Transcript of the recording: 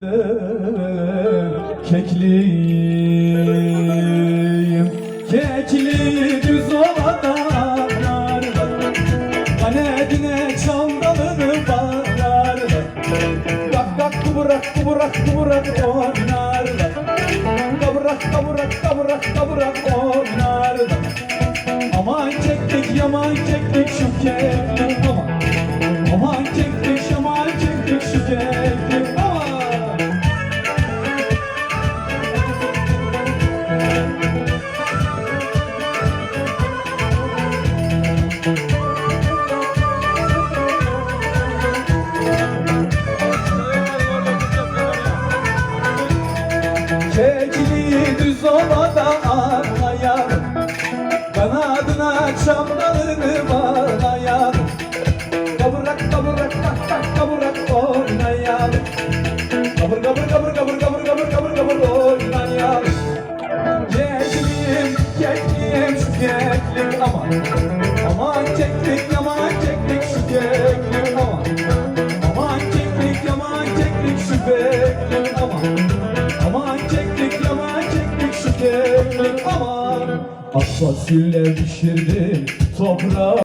Kekliyim, kekli düz ovalar Kanedine çamdalı bağlar Bak bak kuburak kuburak kuburak oynar. Kaburak kaburak kaburak kaburak oynar. Aman çektik yaman çektik şu keklik Aman Kekli düz ovada ağlayan Kanadına çam dalını bağlayan Kaburak kaburak tak tak kaburak oynayan. Kabur kabur kabur kabur kabur kabur kabur kabur oynayan. Keklim keklim şu keklik aman Aman keklik yaman keklik şu keklik keklik aman. Ak fasulye pişirdim toprağa